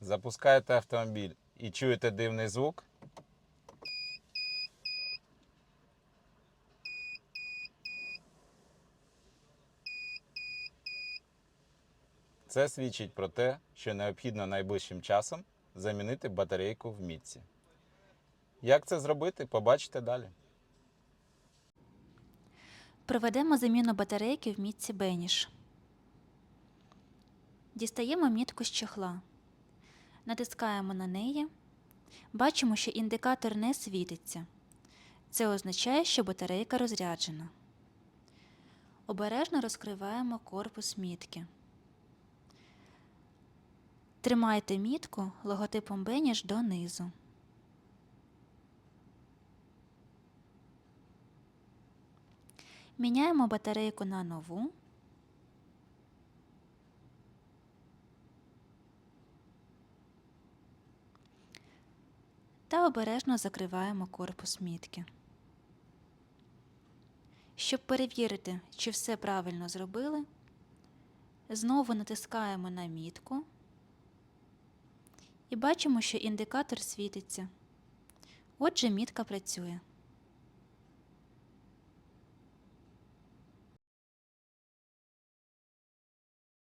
запускаєте автомобіль і чуєте дивний звук, це свідчить про те, що необхідно найближчим часом замінити батарейку в мітці. Як це зробити, побачите далі. Проведемо заміну батарейки в мітці Беніш. Дістаємо мітку з чехла. Натискаємо на неї. Бачимо, що індикатор не світиться. Це означає, що батарейка розряджена. Обережно розкриваємо корпус мітки. Тримайте мітку логотипом Беніш донизу. Міняємо батарейку на нову. Та обережно закриваємо корпус мітки. Щоб перевірити, чи все правильно зробили, знову натискаємо на мітку і бачимо, що індикатор світиться. Отже, мітка працює.